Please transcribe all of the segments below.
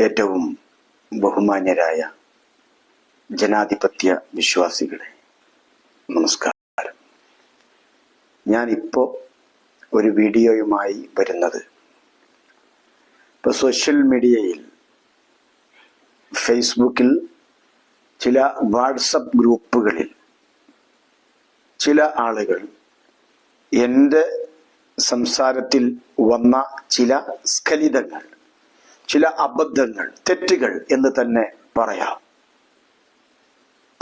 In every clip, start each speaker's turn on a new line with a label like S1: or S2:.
S1: ഏറ്റവും ബഹുമാന്യരായ ജനാധിപത്യ വിശ്വാസികളെ നമസ്കാരം. ഞാനിപ്പോൾ ഒരു വീഡിയോയുമായി വരുന്നത് ഇപ്പോൾ സോഷ്യൽ മീഡിയയിൽ ഫേസ്ബുക്കിൽ ചില വാട്സപ്പ് ഗ്രൂപ്പുകളിൽ ചില ആളുകൾ എന്റെ സംസാരത്തിൽ വന്ന ചില സ്ഖലിതങ്ങൾ ചില അബദ്ധങ്ങൾ തെറ്റുകൾ എന്ന് തന്നെ പറയാം.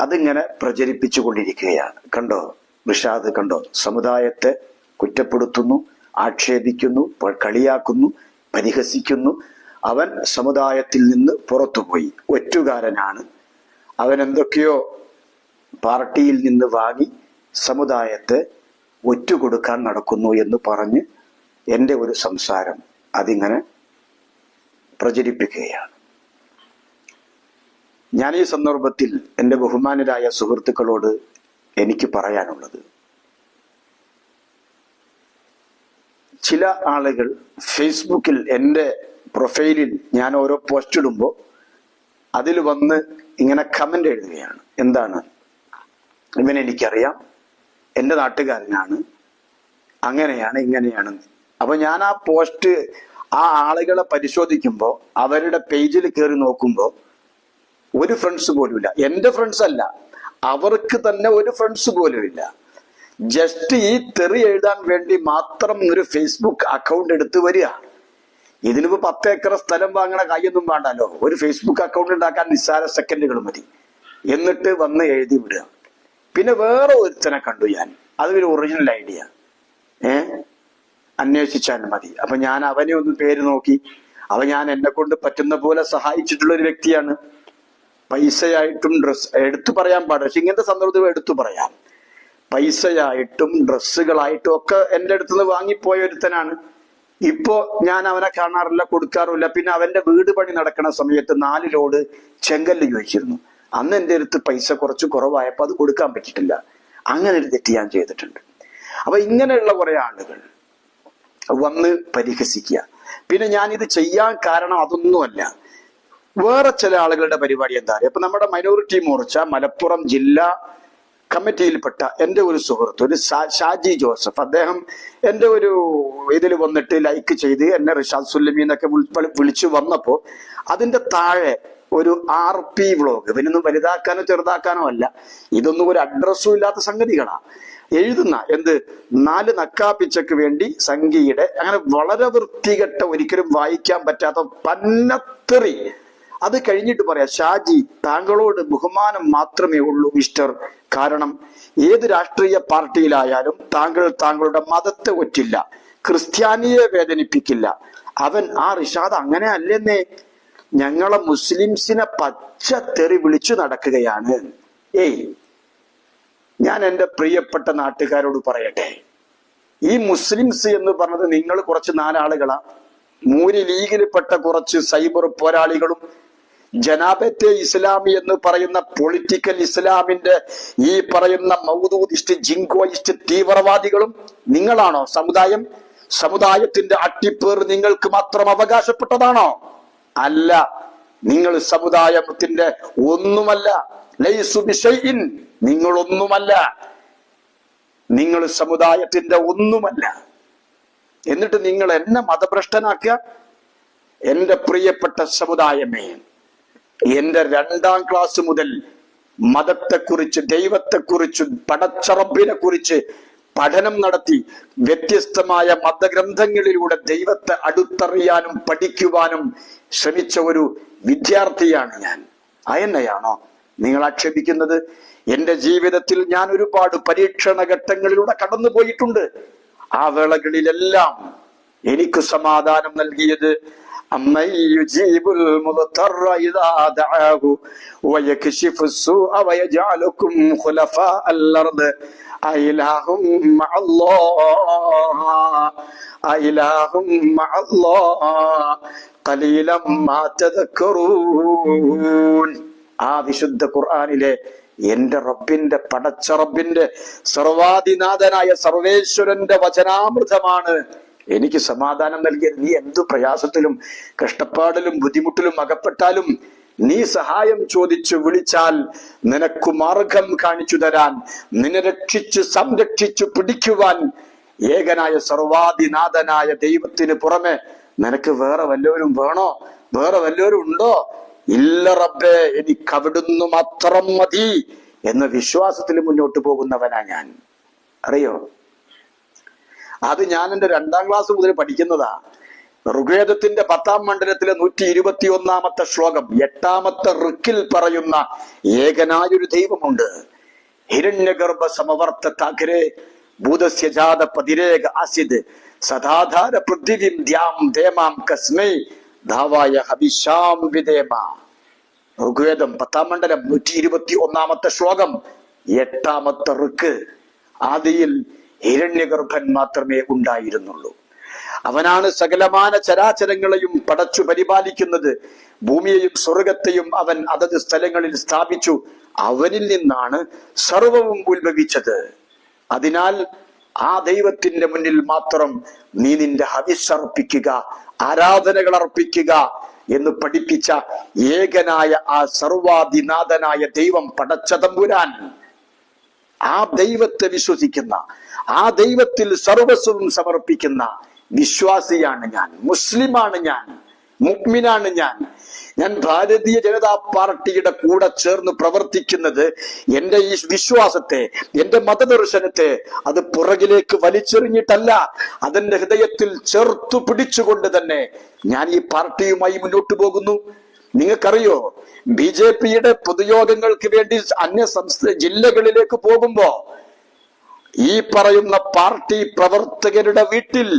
S1: അതിങ്ങനെ പ്രചരിപ്പിച്ചു കൊണ്ടിരിക്കുകയാണ്. കണ്ടോ? വിഷാദ് കണ്ടോ? സമുദായത്തെ കുറ്റപ്പെടുത്തുന്നു ആക്ഷേപിക്കുന്നു കളിയാക്കുന്നു പരിഹസിക്കുന്നു. അവൻ സമുദായത്തിൽ നിന്ന് പുറത്തുപോയി. ഒറ്റുകാരനാണ്. അവൻ എന്തൊക്കെയോ പാർട്ടിയിൽ നിന്ന് വാങ്ങി സമുദായത്തെ ഒറ്റുകൊടുക്കാൻ നടക്കുന്നു എന്ന് പറഞ്ഞ് എന്റെ ഒരു സംസാരം. അതിങ്ങനെ പ്രചരിപ്പിക്കുകയാണ്. ഞാൻ ഈ സന്ദർഭത്തിൽ എന്റെ ബഹുമാനരായ സുഹൃത്തുക്കളോട് എനിക്ക് പറയാനുള്ളത്. ചില ആളുകൾ ഫേസ്ബുക്കിൽ എന്റെ പ്രൊഫൈലിൽ ഞാൻ ഓരോ പോസ്റ്റ് ഇടുമ്പോൾ അതിൽ വന്ന് ഇങ്ങനെ കമന്റ് എഴുതുകയാണ്. എന്താണ്? ഇവൻ എനിക്കറിയാം. എന്റെ നാട്ടുകാരനാണ്. അങ്ങനെയാണ് ഇങ്ങനെയാണ് അപ്പോൾ ഞാൻ ആ പോസ്റ്റ് ആ ആളുകളെ പരിശോധിക്കുമ്പോൾ അവരുടെ പേജിൽ കയറി നോക്കുമ്പോൾ ഒരു ഫ്രണ്ട്സ് പോലുമില്ല. എന്റെ ഫ്രണ്ട്സ് അല്ല. അവർക്ക് തന്നെ ഒരു ഫ്രണ്ട്സ് പോലുമില്ല. ജസ്റ്റ് ഈ തെറി എഴുതാൻ വേണ്ടി മാത്രം ഒരു ഫേസ്ബുക്ക് അക്കൗണ്ട് എടുത്ത് വരിക. ഇതിനിപ്പോ പത്ത് ഏക്കർ സ്ഥലം വാങ്ങണ കൈയൊന്നും വേണ്ടല്ലോ. ഒരു ഫേസ്ബുക്ക് അക്കൗണ്ട് ഉണ്ടാക്കാൻ നിസ്സാര സെക്കൻഡുകൾ മതി. എന്നിട്ട് വന്ന് എഴുതി വിടുക. പിന്നെ വേറെ ഒരുത്തനെ കണ്ടു ഞാൻ. അതൊരു ഒറിജിനൽ ഐഡിയ ഏ? അന്വേഷിച്ചാൽ മതി. അപ്പൊ ഞാൻ അവനെ ഒന്ന് പേര് നോക്കി. അവ ഞാൻ എന്നെ കൊണ്ട് പറ്റുന്ന പോലെ സഹായിച്ചിട്ടുള്ള ഒരു വ്യക്തിയാണ്. പൈസയായിട്ടും ഡ്രസ് എടുത്തു പറയാൻ പാടില്ല. പക്ഷെ ഇങ്ങനത്തെ സന്ദർഭത്തിൽ എടുത്തു പറയാം. പൈസയായിട്ടും ഡ്രസ്സുകളായിട്ടും ഒക്കെ എന്റെ അടുത്ത് നിന്ന് വാങ്ങിപ്പോയ ഒരുത്തനാണ്. ഇപ്പോ ഞാൻ അവനെ കാണാറില്ല കൊടുക്കാറില്ല പിന്നെ അവന്റെ വീട് പണി നടക്കുന്ന സമയത്ത് നാല് ലോഡ് ചെങ്കല്ല് ചോദിച്ചിരുന്നു. അന്ന് എന്റെ അടുത്ത് പൈസ കുറച്ച് കുറവായപ്പോൾ അത് കൊടുക്കാൻ പറ്റിയിട്ടില്ല. അങ്ങനെ ഒരു തെറ്റ് ഞാൻ ചെയ്തിട്ടുണ്ട്. അപ്പൊ ഇങ്ങനെയുള്ള കുറെ ആളുകൾ വന്ന് പരിഹസിക്കുക. പിന്നെ ഞാൻ ഇത് ചെയ്യാൻ കാരണം അതൊന്നുമല്ല. വേറെ ചില ആളുകളുടെ പരിപാടി എന്താ? ഇപ്പൊ നമ്മുടെ മൈനോറിറ്റി മോർച്ച മലപ്പുറം ജില്ലാ കമ്മിറ്റിയിൽപ്പെട്ട എന്റെ ഒരു സുഹൃത്ത് ഒരു ഷാജി ജോസഫ്. അദ്ദേഹം എന്റെ ഒരു ഇതിൽ വന്നിട്ട് ലൈക്ക് ചെയ്ത് എന്നെ റിഷാദ് സുല്ലമി എന്നൊക്കെ വിളിച്ചു വന്നപ്പോൾ അതിന്റെ താഴെ ഒരു ആർ പി വ്ളോഗ് ഇവനൊന്നും വലുതാക്കാനോ ചെറുതാക്കാനോ അല്ല. ഇതൊന്നും ഒരു അഡ്രസ്സും ഇല്ലാത്ത സംഗതികളാ. എഴുതുന്ന എന്ത്? നാല് നക്കാപ്പിച്ചക്ക് വേണ്ടി സംഖ്യയുടെ അങ്ങനെ വളരെ വൃത്തികെട്ട ഒരിക്കലും വായിക്കാൻ പറ്റാത്ത പന്നത്തെറി. അത് കഴിഞ്ഞിട്ട് പറയാം ഷാജി താങ്കളോട് ബഹുമാനം മാത്രമേ ഉള്ളൂ മിസ്റ്റർ. കാരണം ഏത് രാഷ്ട്രീയ പാർട്ടിയിലായാലും താങ്കൾ താങ്കളുടെ മതത്തെ ഒറ്റില്ല. ക്രിസ്ത്യാനിയെ വേദനിപ്പിക്കില്ല. അവൻ ആ റിഷാദ് അങ്ങനെ അല്ലെന്നേ. ഞങ്ങളെ മുസ്ലിംസിനെ പച്ച തെറി വിളിച്ചു നടക്കുകയാണ്. ഏയ് ഞാൻ എന്റെ പ്രിയപ്പെട്ട നാട്ടുകാരോട് പറയട്ടെ. ഈ മുസ്ലിംസ് എന്ന് പറഞ്ഞത് നിങ്ങൾ കുറച്ച് നാലാളുകളാ. മൂരി ലീഗിൽപ്പെട്ട കുറച്ച് സൈബർ പോരാളികളും ജനാബത്തെ ഇസ്ലാമി എന്ന് പറയുന്ന പൊളിറ്റിക്കൽ ഇസ്ലാമിന്റെ ഈ പറയുന്ന മൗദൂദിസ്റ്റ് ജിങ്കോയിസ്റ്റ് തീവ്രവാദികളും നിങ്ങളാണോ? സമുദായം സമുദായത്തിന്റെ അട്ടിപ്പേർ നിങ്ങൾക്ക് മാത്രം അവകാശപ്പെട്ടതാണോ? അല്ല. നിങ്ങൾ സമുദായത്തിന്റെ ഒന്നുമല്ല. ലൈസു. നിങ്ങളൊന്നുമല്ല. നിങ്ങൾ സമുദായത്തിന്റെ ഒന്നുമല്ല. എന്നിട്ട് നിങ്ങൾ എന്നെ മതഭ്രഷ്ടനാക്കുക എന്റെ പ്രിയപ്പെട്ട സമുദായമേ എന്റെ രണ്ടാം ക്ലാസ് മുതൽ മതത്തെക്കുറിച്ച് ദൈവത്തെക്കുറിച്ച് പടച്ചറബിനെ കുറിച്ച് പഠനം നടത്തി വ്യത്യസ്തമായ മതഗ്രന്ഥങ്ങളിലൂടെ ദൈവത്തെ അടുത്തറിയാനും പഠിക്കുവാനും ശ്രമിച്ച ഒരു വിദ്യാർത്ഥിയാണ് ഞാൻ. അയെന്നെയാണോ നിങ്ങൾ ആക്ഷേപിക്കുന്നത്? എന്റെ ജീവിതത്തിൽ ഞാൻ ഒരുപാട് പരീക്ഷണ ഘട്ടങ്ങളിലൂടെ കടന്നു പോയിട്ടുണ്ട് ആ വേളകളിലെല്ലാം എനിക്ക് സമാധാനം നൽകിയത് അയിലാഹും അയിലാഹും കലീലം മാറ്റതക്കറൂൻ ആ വിശുദ്ധ ഖുർആാനിലെ എന്റെ റബ്ബിന്റെ പടച്ച റബ്ബിന്റെ സർവാധിനാഥനായ സർവേശ്വരന്റെ വചനാമൃതമാണ് എനിക്ക് സമാധാനം നൽകിയത്. നീ എന്തു പ്രയാസത്തിലും കഷ്ടപ്പാടിലും ബുദ്ധിമുട്ടിലും അകപ്പെട്ടാലും നീ സഹായം ചോദിച്ചു വിളിച്ചാൽ നിനക്ക് മാർഗം കാണിച്ചു തരാൻ നിന്നെ രക്ഷിച്ചു സംരക്ഷിച്ചു പിടിക്കുവാൻ ഏകനായ സർവാധിനാഥനായ ദൈവത്തിന് പുറമെ നിനക്ക് വേറെ വല്ലവരും വേണോ? വേറെ വല്ലവരും ഉണ്ടോ? ഇല്ല റബ്ബേ എനിക്ക് അവിടുന്ന് മാത്രം മതി എന്ന വിശ്വാസത്തിൽ മുന്നോട്ട് പോകുന്നവനാ ഞാൻ. അറിയോ? അത് ഞാൻ എന്റെ രണ്ടാം ക്ലാസ് മുതൽ പഠിക്കുന്നതാ. ഋഗ്വേദത്തിന്റെ പത്താം മണ്ഡലത്തിലെ നൂറ്റി ഇരുപത്തി ഒന്നാമത്തെ ശ്ലോകം എട്ടാമത്തെ ഋക്കിൽ പറയുന്ന ഏകനായൊരു ദൈവമുണ്ട്. ഹിരണ്യഗർഭ സമവർത്ത ഭൂതസ്യ ജാത പതിരേക ആസിദ് സദാധാര പൃഥ്വിം ധ്യാം ദേമാം കസ്മൈ ധാവായ ഹവിഷാം വിദേമ ഋഗ്വേദം പത്താം മണ്ഡലം നൂറ്റി ഇരുപത്തി ഒന്നാമത്തെ ശ്ലോകം എട്ടാമത്തെ ഋക്ക്. ആദിയിൽ ഹിരണ്യഗർഭൻ മാത്രമേ ഉണ്ടായിരുന്നുള്ളൂ. അവനാണ് സകലമാന ചരാചരങ്ങളെയും പടച്ചു പരിപാലിക്കുന്നത്. ഭൂമിയെയും സ്വർഗത്തെയും അവൻ അതത് സ്ഥലങ്ങളിൽ സ്ഥാപിച്ചു. അവനിൽ നിന്നാണ് സർവവും ഉത്ഭവിച്ചത്. അതിനാൽ ആ ദൈവത്തിന്റെ മുന്നിൽ മാത്രം നീ നിന്റെ ഹവിസർപ്പിക്കുക ആരാധനകൾ അർപ്പിക്കുക എന്ന് പഠിപ്പിച്ച ഏകനായ ആ സർവാധിനാഥനായ ദൈവം പടച്ച തമ്പുരാൻ. ആ ദൈവത്തെ വിശ്വസിക്കുന്ന ആ ദൈവത്തിൽ സർവസ്വവും സമർപ്പിക്കുന്ന വിശ്വാസിയാണ് ഞാൻ മുസ്ലിമാണ് ഞാൻ മുക്മിനാണ് ഞാൻ. ഞാൻ ഭാരതീയ ജനതാ പാർട്ടിയുടെ കൂടെ ചേർന്ന് പ്രവർത്തിക്കുന്നത് എന്റെ ഈ വിശ്വാസത്തെ എന്റെ മതദർശനത്തെ അത് പുറകിലേക്ക് വലിച്ചെറിഞ്ഞിട്ടല്ല അതെന്റെ ഹൃദയത്തിൽ ചേർത്തു പിടിച്ചുകൊണ്ട് തന്നെ ഞാൻ ഈ പാർട്ടിയുമായി മുന്നോട്ട് പോകുന്നു. നിങ്ങൾക്കറിയോ ബി ജെ പിയുടെ പൊതുയോഗങ്ങൾക്ക് വേണ്ടി അന്യ സംസ്ഥാന ജില്ലകളിലേക്ക് പോകുമ്പോ ഈ പറയുന്ന പാർട്ടി പ്രവർത്തകരുടെ വീട്ടിൽ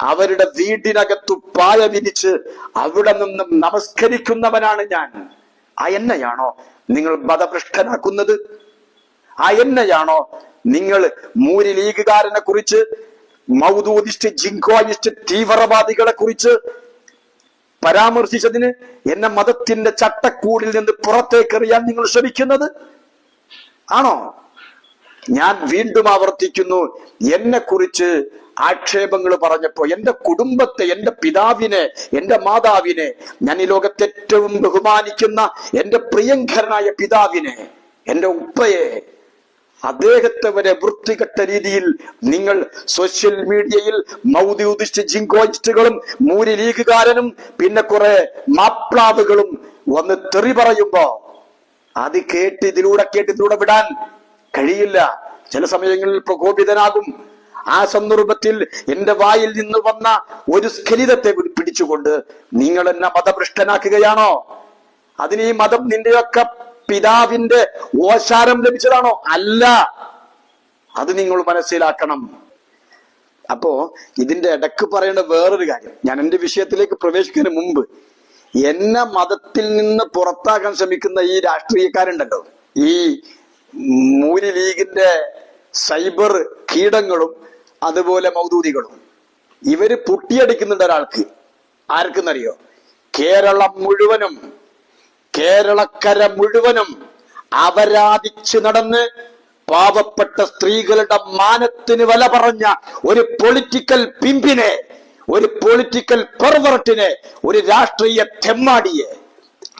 S1: അവരുടെ വീടിനകത്തു പായ വിരിച്ച് അവിടെ നിന്നും നമസ്കരിക്കുന്നവനാണ് ഞാൻ. ആ എന്നെയാണോ നിങ്ങൾ മതഭ്രഷ്ടനാക്കുന്നത് ആ എന്നെയാണോ നിങ്ങൾ മൂരി ലീഗുകാരനെ കുറിച്ച് മൗദൂദിസ്റ്റ് ജിങ്കോയിസ്റ്റ് തീവ്രവാദികളെ കുറിച്ച് പരാമർശിച്ചതിന് എന്നെ മതത്തിന്റെ ചട്ടക്കൂടിൽ നിന്ന് പുറത്തേക്കെറിയാൻ നിങ്ങൾ ശ്രമിക്കുന്നത്? ആണോ? ഞാൻ വീണ്ടും ആവർത്തിക്കുന്നു എന്നെ കുറിച്ച് ആക്ഷേപങ്ങൾ പറഞ്ഞപ്പോ എന്റെ കുടുംബത്തെ എന്റെ പിതാവിനെ എന്റെ മാതാവിനെ ഞാൻ ഈ ലോകത്തെ ഏറ്റവും ബഹുമാനിക്കുന്ന എന്റെ പ്രിയങ്കരനായ പിതാവിനെ എന്റെ ഉപ്പയെ അദ്ദേഹത്തെ വരെ വൃത്തികെട്ട രീതിയിൽ നിങ്ങൾ സോഷ്യൽ മീഡിയയിൽ മൗതി മൗദ്യൂദിസ്റ്റ് ജിങ്കോയിസ്റ്റുകളും മൂരി ലീഗുകാരനും പിന്നെ കുറെ മാപ്ലാവുകളും വന്ന് തെറി പറയുമ്പോ അത് കേട്ട് ഇതിലൂടെ കേട്ട് ഇതിലൂടെ വിടാൻ കഴിയില്ല. ചില സമയങ്ങളിൽ പ്രകോപിതനാകും. ആ സന്ദർഭത്തിൽ എന്റെ വായിൽ നിന്ന് വന്ന ഒരു സ്ഖലിതത്തെ പിടിച്ചുകൊണ്ട് നിങ്ങൾ എന്നെ മതഭ്രഷ്ടനാക്കുകയാണോ? അതിന് ഈ മതം നിന്റെയൊക്കെ പിതാവിന്റെ ഓശാരം ലഭിച്ചതാണോ? അല്ല. അത് നിങ്ങൾ മനസ്സിലാക്കണം. അപ്പോ ഇതിന്റെ ഇടയ്ക്ക് പറയുന്ന വേറൊരു കാര്യം. ഞാൻ എന്റെ വിഷയത്തിലേക്ക് പ്രവേശിക്കുന്നതിന് മുമ്പ് എന്നെ മതത്തിൽ നിന്ന് പുറത്താക്കാൻ ശ്രമിക്കുന്ന ഈ രാഷ്ട്രീയക്കാരുണ്ടല്ലോ. ഈ മൂരി ലീഗിന്റെ സൈബർ കീടങ്ങളും അതുപോലെ മൗദൂദികളും. ഇവർ പൊട്ടിയടിക്കുന്നുണ്ട് ഒരാൾക്ക് ആർക്കെന്നറിയോ? കേരളം മുഴുവനും കേരളക്കര മുഴുവനും അപരാധിച്ച് നടന്ന് പാവപ്പെട്ട സ്ത്രീകളുടെ മാനത്തിന് വില പറഞ്ഞ ഒരു പൊളിറ്റിക്കൽ പിമ്പിനെ ഒരു പൊളിറ്റിക്കൽ പെർവർട്ടിനെ ഒരു രാഷ്ട്രീയ തെമ്മാടിയെ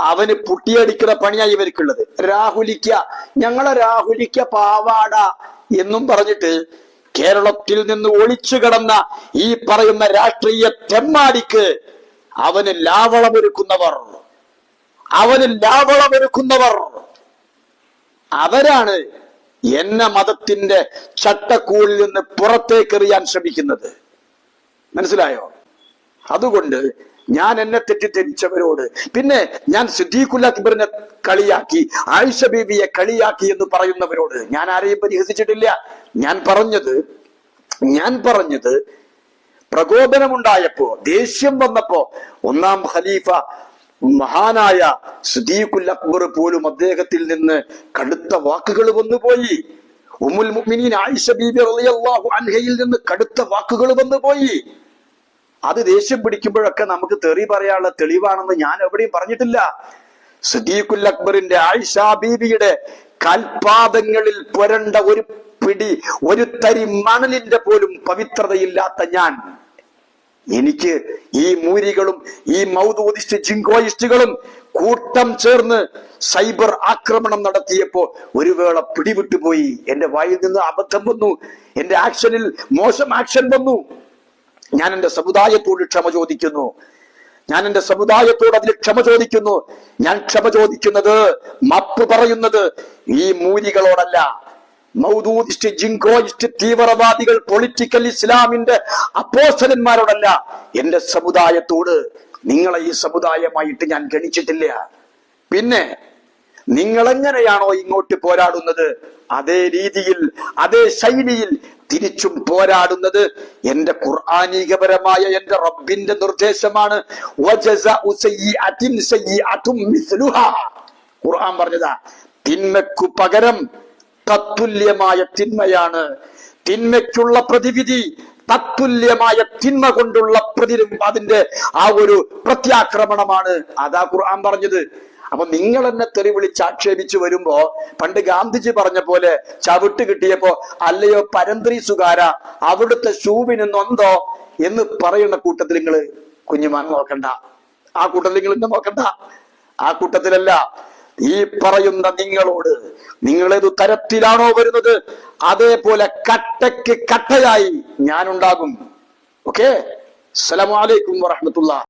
S1: അവന് പുട്ടിയടിക്കുന്ന പണിയായി ഇവർക്കുള്ളത്. രാഹുലിക്ക ഞങ്ങളെ രാഹുലിക്ക പാവാട എന്നും പറഞ്ഞിട്ട് കേരളത്തിൽ നിന്ന് ഒളിച്ചു കിടന്ന ഈ പറയുന്ന രാഷ്ട്രീയ തെമ്മാടിക്ക് അവന് ലാവളമൊരുക്കുന്നവർ. അവന് ലാവളമൊരുക്കുന്നവർ. അവരാണ് എന്നെ മതത്തിന്റെ ചട്ടക്കൂളിൽ നിന്ന് പുറത്തേക്കെറിയാൻ ശ്രമിക്കുന്നത്. മനസ്സിലായോ? അതുകൊണ്ട് ഞാൻ എന്നെ തെറ്റിദ്ധരിച്ചവരോട്. പിന്നെ ഞാൻ സിദ്ദീഖുൽ അക്ബറിനെ കളിയാക്കി ആയിഷ ബീബിയെ കളിയാക്കി എന്ന് പറയുന്നവരോട്. ഞാൻ ആരെയും പരിഹസിച്ചിട്ടില്ല. ഞാൻ പറഞ്ഞത് ഞാൻ പറഞ്ഞത് പ്രകോപനമുണ്ടായപ്പോ ദേഷ്യം വന്നപ്പോ ഒന്നാം ഖലീഫ മഹാനായ സുദീഖുൽ അക്ബർ പോലും അദ്ദേഹത്തിൽ നിന്ന് കടുത്ത വാക്കുകൾ വന്നുപോയി. ഉമ്മുൽ മുഅ്മിനീൻ ആയിഷ ബീബി റളിയല്ലാഹു അൻഹയിൽ നിന്ന് കടുത്ത വാക്കുകൾ വന്നുപോയി. അത് ദേഷ്യം പിടിക്കുമ്പോഴൊക്കെ നമുക്ക് തെറി പറയാനുള്ള തെളിവാണെന്ന് ഞാൻ എവിടെയും പറഞ്ഞിട്ടില്ല. സദീഖുൽ അക്ബറിന്റെ ആയിഷ ബീബിയുടെ കാൽപാദങ്ങളിൽ പുരണ്ട ഒരു പിടി ഒരു തരി മണലിന്റെ പോലും പവിത്രതയില്ലാത്ത ഞാൻ. എനിക്ക് ഈ മൂരികളും ഈ മൗദൂദിസ്റ്റ് ജിങ്കോയിസ്റ്റുകളും കൂട്ടം ചേർന്ന് സൈബർ ആക്രമണം നടത്തിയപ്പോ ഒരു വേള പിടിവിട്ടുപോയി. എന്റെ വായിൽ നിന്ന് അബദ്ധം വന്നു. എന്റെ ആക്ഷനിൽ മോശം ആക്ഷൻ വന്നു. ഞാൻ എന്റെ സമുദായത്തോട് ക്ഷമ ചോദിക്കുന്നു. ഞാൻ എന്റെ സമുദായത്തോട് അതിൽ ക്ഷമ ചോദിക്കുന്നു. ഞാൻ ക്ഷമ ചോദിക്കുന്നത് മപ്പ് പറയുന്നത് ഈ മൂലികളോടല്ല. മൗദൂദിസ്റ്റ് ജിങ്കോയിസ്റ്റ് തീവ്രവാദികൾ പൊളിറ്റിക്കൽ ഇസ്ലാമിന്റെ അപ്പോസ്റ്റലന്മാരോടല്ല എന്റെ സമുദായത്തോട് നിങ്ങളെ ഈ സമുദായമായിട്ട് ഞാൻ ഗണിച്ചിട്ടില്ല. പിന്നെ നിങ്ങൾ എങ്ങനെയാണോ ഇങ്ങോട്ട് പോരാടുന്നത്? അതേ രീതിയിൽ അതേ ശൈലിയിൽ തിരിച്ചും പോരാടുന്നത് എന്റെ ഖുർആാനികപരമായ എന്റെ റബ്ബിന്റെ നിർദ്ദേശമാണ്. ഖുർആൻ പറഞ്ഞതാ തിന്മയ്ക്കു പകരം തത്തുല്യമായ തിന്മയാണ്. തിന്മയ്ക്കുള്ള പ്രതിവിധി തത്തുല്യമായ തിന്മ കൊണ്ടുള്ള പ്രതിരും അതിന്റെ ആ ഒരു പ്രത്യാക്രമണമാണ്. അതാ ഖുർആൻ പറഞ്ഞത്. അപ്പൊ നിങ്ങൾ എന്നെ തെറി വിളിച്ച് ആക്ഷേപിച്ചു വരുമ്പോ പണ്ട് ഗാന്ധിജി പറഞ്ഞ പോലെ ചവിട്ട് കിട്ടിയപ്പോ അല്ലയോ പരന്ത്രീസുകാര അവിടുത്തെ ഷൂവിന് നൊന്തോ എന്ന് പറയുന്ന കൂട്ടത്തിൽ നിങ്ങൾ കുഞ്ഞുമാൻ നോക്കണ്ട. ആ കൂട്ടത്തിൽ നിങ്ങൾ ഇന്ന് നോക്കണ്ട? ആ കൂട്ടത്തിലല്ല ഈ പറയുന്ന നിങ്ങളോട് നിങ്ങൾ ഏത് തരത്തിലാണോ വരുന്നത്? അതേപോലെ കട്ടയ്ക്ക് കട്ടയായി ഞാനുണ്ടാകും. ഓക്കെ? അസ്സലാമു അലൈക്കും വറഹ്മത്തുള്ളാഹി